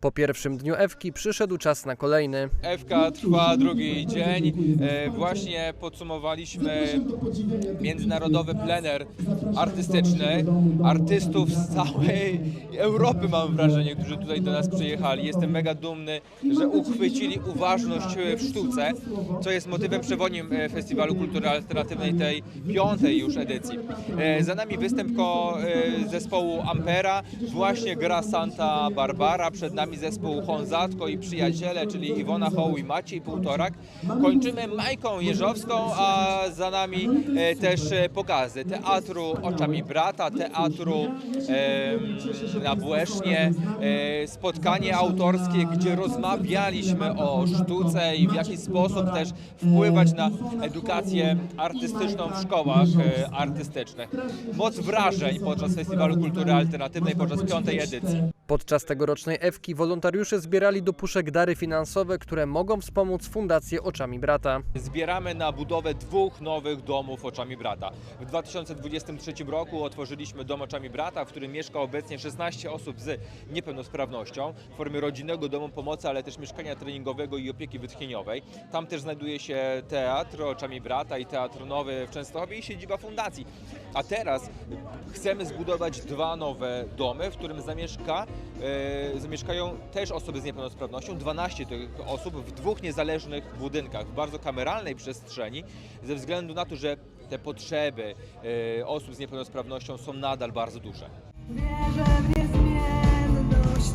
Po pierwszym dniu Ewki przyszedł czas na kolejny. Ewka trwa drugi dzień. E, Właśnie podsumowaliśmy międzynarodowy plener artystyczny. Artystów z całej Europy mam wrażenie, którzy tutaj do nas przyjechali. Jestem mega dumny, że uchwycili uważność w sztuce, co jest motywem przewodnim e, Festiwalu Kultury Alternatywnej tej piątej już edycji. E, Za nami występ ko- e, zespołu Ampera, właśnie gra Santa Barbara, przed nami zespół Honzatko i przyjaciele, czyli Iwona Hoł i Maciej Półtorak. Kończymy Majką Jeżowską, a za nami e, też e, pokazy teatru Oczami Brata, teatru em, na Błesznie, e, spotkanie autorskie, gdzie rozmawialiśmy o sztuce i w jaki sposób też wpływać na edukację artystyczną w szkołach e, artystycznych. Moc wrażeń podczas Festiwalu Kultury Alternatywnej, podczas piątej edycji. Podczas tegorocznej Ewki wolontariusze zbierali do puszek dary finansowe, które mogą wspomóc Fundację Oczami Brata. Zbieramy na budowę dwóch nowych domów Oczami Brata. W 2023 roku otworzyliśmy Dom Oczami Brata, w którym mieszka obecnie 16 osób z niepełnosprawnością w formie rodzinnego domu pomocy, ale też mieszkania treningowego i opieki wytchnieniowej. Tam też znajduje się teatr Oczami Brata i Teatr Nowy w Częstochowie i siedziba fundacji. A teraz chcemy zbudować dwa nowe domy, w którym zamieszka, e, zamieszkają też osoby z niepełnosprawnością, 12 tych osób w dwóch niezależnych budynkach, w bardzo kameralnej przestrzeni, ze względu na to, że te potrzeby e, osób z niepełnosprawnością są nadal bardzo duże. Wierzę w niezmienność